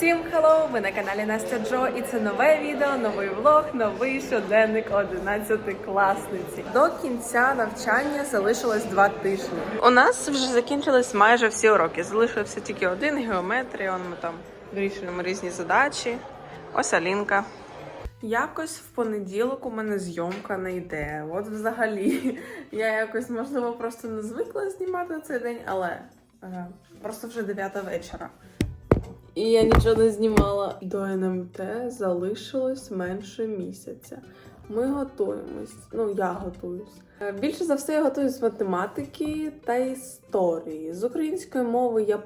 Всім хеллоу! Ви на каналі Настя Джо, і це нове відео, новий влог, новий щоденник 11 класниці. До кінця навчання залишилось два тижні. У нас вже закінчились майже всі уроки. Залишився тільки один геометрія. Он ми там вирішуємо різні задачі. Ось Алінка. Якось в понеділок у мене зйомка не йде. От взагалі. Я якось, можливо, просто не звикла знімати цей день, але е, просто вже 9 вечора. І я нічого не знімала. До НМТ залишилось менше місяця. Ми готуємось. Ну, я готуюсь. Е, Більше за все я готуюсь з математики та історії. З української мови я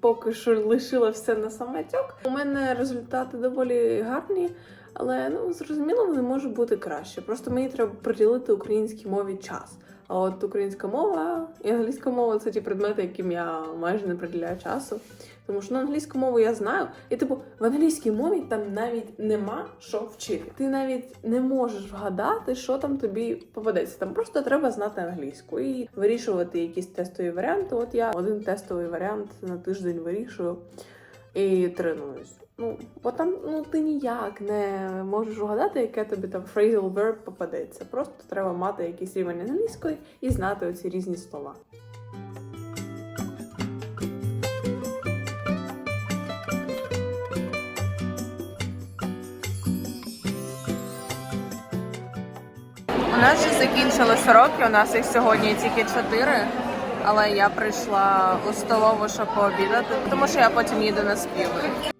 поки що лишила все на самотьок. У мене результати доволі гарні, але ну зрозуміло, вони можуть бути краще. Просто мені треба приділити українській мові час. А от українська мова і англійська мова це ті предмети, яким я майже не приділяю часу. Тому що ну, англійську мову я знаю, і типу в англійській мові там навіть нема що вчити. Ти навіть не можеш вгадати, що там тобі попадеться. Там просто треба знати англійську і вирішувати якісь тестові варіанти. От я один тестовий варіант на тиждень вирішую і тренуюсь. Ну, бо там ну ти ніяк не можеш вгадати, яке тобі там phrasal verb попадеться. Просто треба мати якийсь рівень англійської і знати оці різні слова. У нас вже закінчились уроки, у нас їх сьогодні тільки чотири. Але я прийшла у столову, щоб пообідати, тому що я потім їду на співи.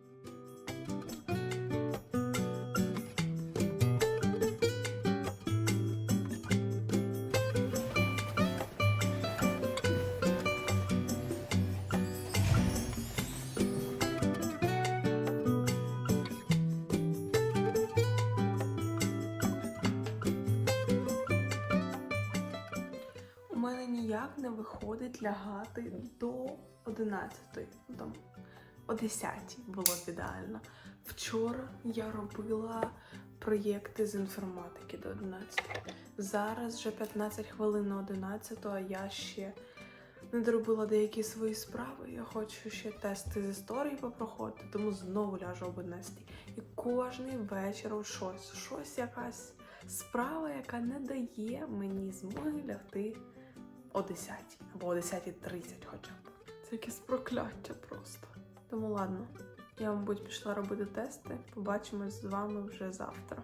Ніяк не виходить лягати до 11. Ну, там, о 10 було б ідеально. Вчора я робила проєкти з інформатики до 11. Зараз вже 15 хвилин на 11, а я ще не доробила деякі свої справи. Я хочу ще тести з історії попроходити, тому знову ляжу об 11. І кожний вечір щось, щось якась справа, яка не дає мені змоги лягти о 10 або о 10.30 хоча б. Це якесь прокляття просто. Тому ладно, я, мабуть, пішла робити тести. Побачимось з вами вже завтра.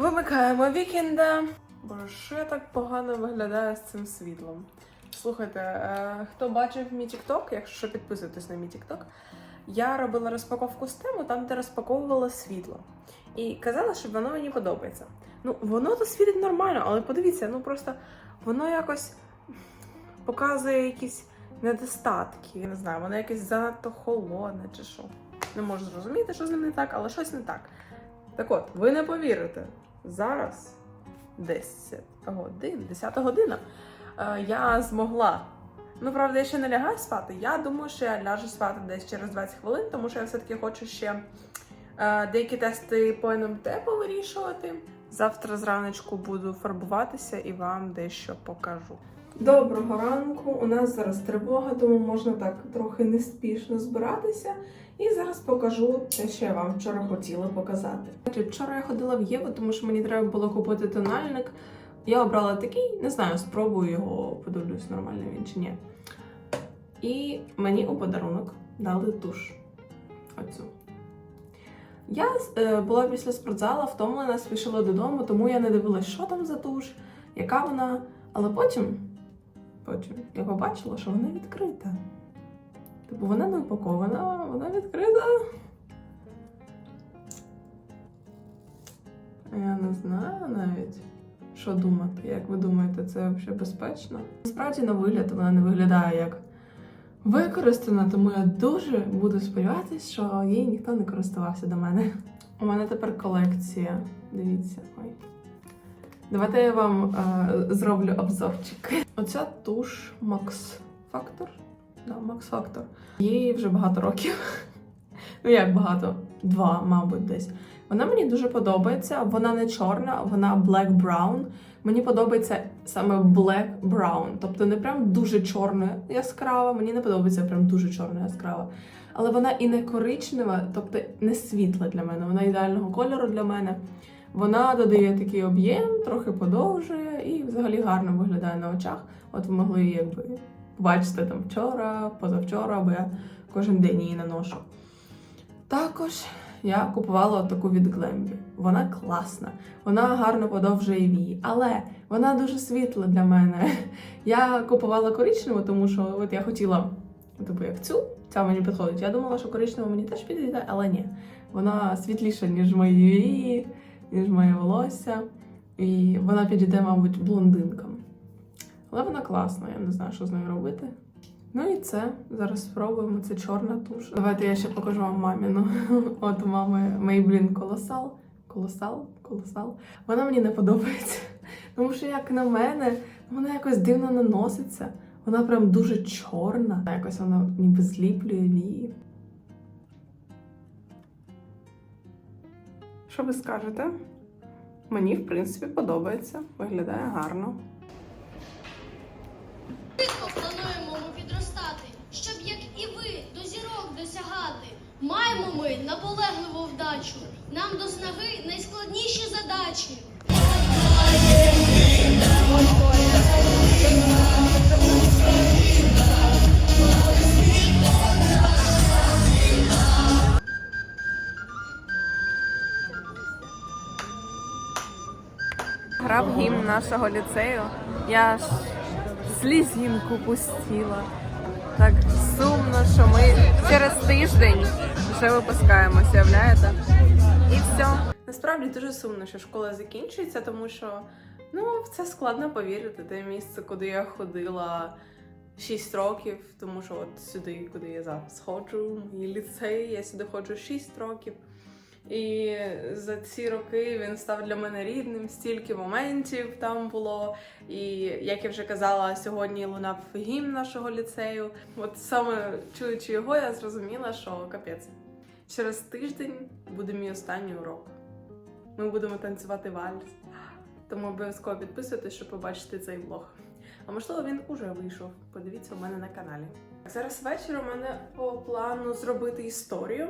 Вимикаємо вікенда. Боже, що я так погано виглядаю з цим світлом? Слухайте, е, хто бачив мій TikTok, якщо що, підписуйтесь на мій TikTok, я робила розпаковку з тему, там, де розпаковувала світло. І казала, що воно мені подобається. Ну, воно то світить нормально, але подивіться, ну просто воно якось показує якісь недостатки. Я не знаю, воно якесь занадто холодне чи що. Не можу зрозуміти, що з ним не так, але щось не так. Так от, ви не повірите, зараз 10 годин, 10 година, е, я змогла. Ну, правда, я ще не лягаю спати. Я думаю, що я ляжу спати десь через 20 хвилин, тому що я все-таки хочу ще е, деякі тести по НМТ повирішувати. Завтра зраночку буду фарбуватися і вам дещо покажу. Доброго ранку. У нас зараз тривога, тому можна так трохи неспішно збиратися. І зараз покажу те, що я вам вчора хотіла показати. Вчора я ходила в Єву, тому що мені треба було купити тональник. Я обрала такий, не знаю, спробую його, подивлюсь, нормальний він чи ні. І мені у подарунок дали туш. Оцю. Я е, була після спортзала, втомлена, спішила додому, тому я не дивилась, що там за туш, яка вона. Але потім, потім я побачила, що вона відкрита. Типу вона не упакована, вона відкрита. Я не знаю навіть. Що думати? Як ви думаєте, це взагалі безпечно? Насправді, на вигляд вона не виглядає як використана, тому я дуже буду сподіватися, що їй ніхто не користувався до мене. У мене тепер колекція. Дивіться, ой. Давайте я вам е, зроблю обзорчик. Оця туш Max Factor. Да, Max Factor. Їй вже багато років. Ну як багато? Два, мабуть, десь. Вона мені дуже подобається. Вона не чорна, вона black brown. Мені подобається саме black brown. Тобто не прям дуже чорна яскрава. Мені не подобається прям дуже чорна яскрава. Але вона і не коричнева, тобто не світла для мене. Вона ідеального кольору для мене. Вона додає такий об'єм, трохи подовжує і взагалі гарно виглядає на очах. От ви могли її якби побачити там вчора, позавчора, бо я кожен день її наношу. Також я купувала таку від Глембі. Вона класна, вона гарно подовжує вії, але вона дуже світла для мене. Я купувала коричневу, тому що от я хотіла, типу, як цю, ця мені підходить. Я думала, що коричнева мені теж підійде, але ні. Вона світліша, ніж мої вії, ніж моє волосся. І вона підійде, мабуть, блондинкам. Але вона класна, я не знаю, що з нею робити. Ну і це. Зараз спробуємо. Це чорна туш. Давайте я ще покажу вам маміну. От у мами Maybelline Колосал. Колосал? Колосал. Вона мені не подобається. Тому що, як на мене, вона якось дивно наноситься. Вона прям дуже чорна. Якось вона ніби зліплює вії. Що ви скажете? Мені, в принципі, подобається. Виглядає гарно. Маємо ми наполегливу вдачу. Нам до снаги найскладніші задачі. Грав гімн нашого ліцею. Я ж слізінку пустила. Так сумно, що ми через тиждень вже випускаємося, уявляєте? І все. Насправді дуже сумно, що школа закінчується, тому що ну, в це складно повірити. Те місце, куди я ходила 6 років, тому що от сюди, куди я зараз ходжу, мій ліцей, я сюди ходжу 6 років. І за ці роки він став для мене рідним, стільки моментів там було. І як я вже казала, сьогодні лунав гімн нашого ліцею. От саме чуючи його, я зрозуміла, що капець. Через тиждень буде мій останній урок. Ми будемо танцювати вальс. Тому обов'язково підписуйтесь, щоб побачити цей влог. А можливо, він уже вийшов. Подивіться у мене на каналі. Зараз вечір у мене по плану зробити історію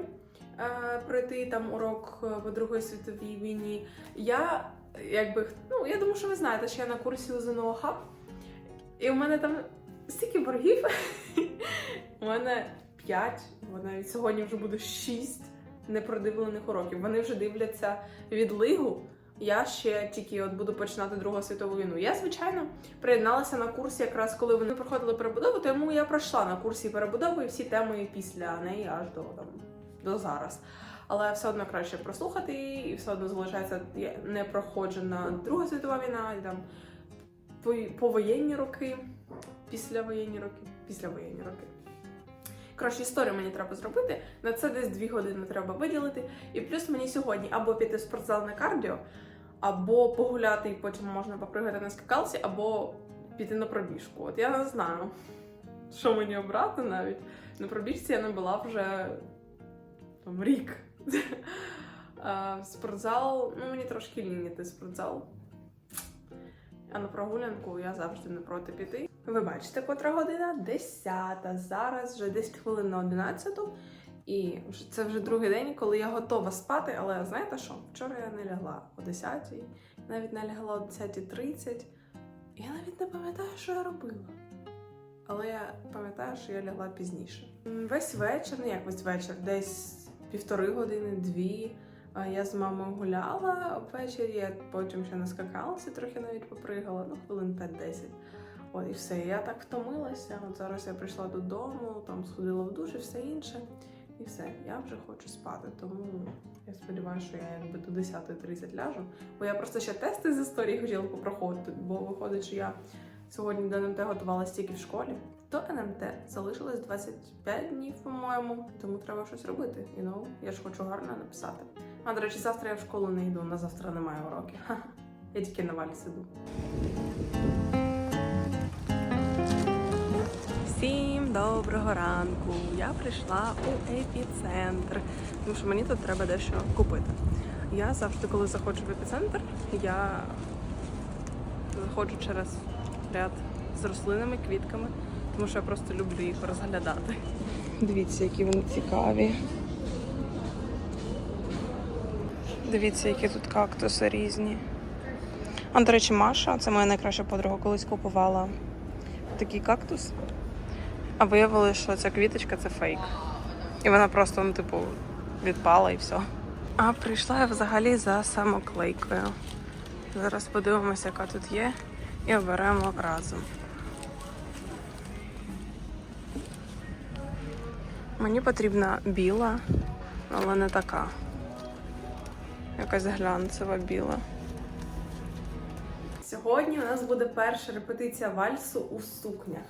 пройти там урок е, по Другої світовій війні. Я якби ну я думаю, що ви знаєте, що я на курсі ЗНО Хаб, і у мене там стільки боргів. у мене 5, бо навіть сьогодні вже буде 6 непродивлених уроків. Вони вже дивляться відлигу. Я ще тільки от буду починати Другу світову війну. Я, звичайно, приєдналася на курсі, якраз коли вони проходили перебудову, тому я пройшла на курсі перебудови всі теми після неї аж до там до зараз. Але все одно краще прослухати її, і все одно залишається є не проходжена Друга світова війна, і там повоєнні роки, післявоєнні роки, післявоєнні роки. Коротше, історію мені треба зробити. На це десь дві години треба виділити. І плюс мені сьогодні або піти в спортзал на кардіо, або погуляти і потім можна попригати на скакалці, або піти на пробіжку. От я не знаю, що мені обрати навіть. На пробіжці я не була вже там рік. Спортзал, ну мені трошки в спортзал. А на прогулянку я завжди не проти піти. Ви бачите, котра година? Десята. Зараз вже 10 хвилин на 11. І це вже другий день, коли я готова спати, але знаєте що? Вчора я не лягла о 10, навіть не лягла о 10.30. Я навіть не пам'ятаю, що я робила. Але я пам'ятаю, що я лягла пізніше. Весь вечір, ну як весь вечір, десь півтори години, дві. Я з мамою гуляла ввечері, я потім ще наскакалася, трохи навіть попригала, ну хвилин 5-10. От і все. Я так втомилася. От зараз я прийшла додому, там сходила в душ і все інше. І все, я вже хочу спати, тому я сподіваюся, що я якби до 10.30 ляжу. Бо я просто ще тести з історії хотіла попроходити, бо виходить, що я сьогодні до НМТ готувалася тільки в школі. До НМТ залишилось 25 днів, по-моєму, тому треба щось робити. І ну, я ж хочу гарно написати. А до речі, завтра я в школу не йду, на завтра немає уроків. Я тільки на валі сиду. Всім доброго ранку! Я прийшла у епіцентр, тому що мені тут треба дещо купити. Я завжди, коли заходжу в епіцентр, я заходжу через ряд з рослинами, квітками, тому що я просто люблю їх розглядати. Дивіться, які вони цікаві. Дивіться, які тут кактуси різні. А, до речі, Маша, це моя найкраща подруга, колись купувала такий кактус. А виявилося, що ця квіточка це фейк. І вона просто, ну, типу, відпала і все. А прийшла я взагалі за самоклейкою. Зараз подивимося, яка тут є, і оберемо разом. Мені потрібна біла, але не така. Якась глянцева біла. Сьогодні у нас буде перша репетиція вальсу у сукнях.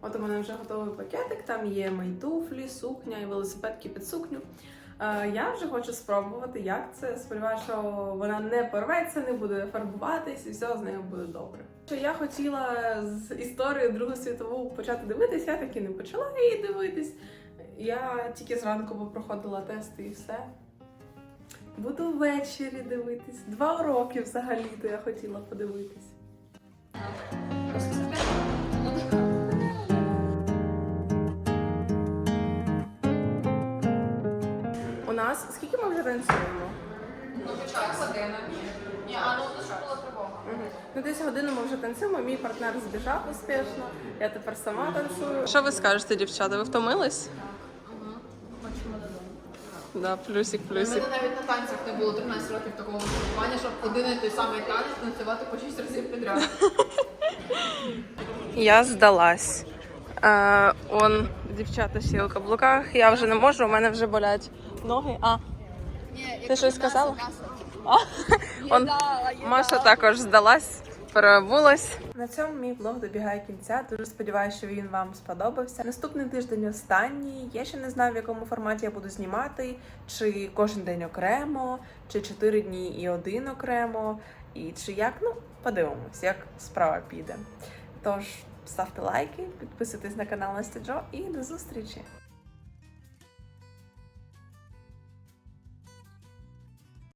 От у мене вже готовий пакетик, там є мої туфлі, сукня і велосипедки під сукню. Е, Я вже хочу спробувати, як це. Сподіваюся, що вона не порветься, не буде фарбуватись і все з нею буде добре. Що я хотіла з історії Другу світову почати дивитись, я таки не почала її дивитись. Я тільки зранку проходила тести і все. Буду ввечері дивитись. Два уроки взагалі-то я хотіла подивитись. У нас скільки ми вже танцюємо? Мгм. Ну, десь годину ми вже танцюємо. Мій партнер збіжав успішно. Я тепер сама танцюю. Що ви скажете, дівчата? Ви втомились? Да, плюсик, У мене навіть на танцях не було 13 років такого виховання, щоб один і той самий танець танцювати по 6 разів підряд. Я здалась. Е, он дівчата ще у каблуках. Я вже не можу, у мене вже болять ноги. А, Ти щось сказала? Маша також здалась, переобулась. На цьому мій влог добігає кінця. Дуже сподіваюся, що він вам сподобався. Наступний тиждень останній. Я ще не знаю, в якому форматі я буду знімати, чи кожен день окремо, чи 4 дні і один окремо, і чи як. Ну, подивимось, як справа піде. Тож ставте лайки, підписуйтесь на канал Настя Джо і до зустрічі!